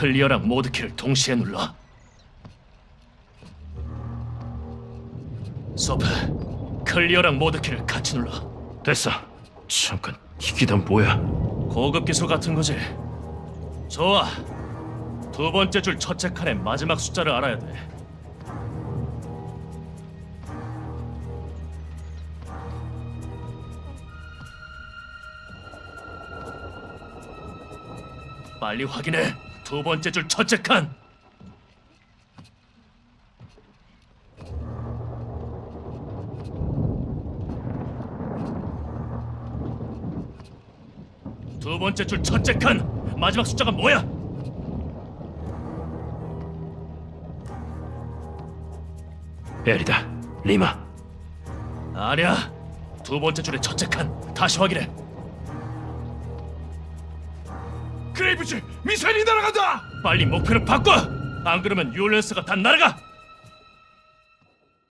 클리어랑 모드 키를 동시에 눌러. 소프, 클리어랑 모드 키를 같이 눌러. 됐어. 잠깐 이게 다 뭐야? 고급 기술 같은 거지. 좋아. 두 번째 줄 첫째 칸의 마지막 숫자를 알아야 돼. 빨리 확인해. 두 번째 줄 첫째 칸. 두 번째 줄 첫째 칸. 마지막 숫자가 뭐야? 에리다. 리마. 아니야. 두 번째 줄의 첫째 칸. 다시 확인해. 그레이브즈 미사일이 날아간다. 빨리 목표를 바꿔. 안 그러면 율렌스가 다 날아가.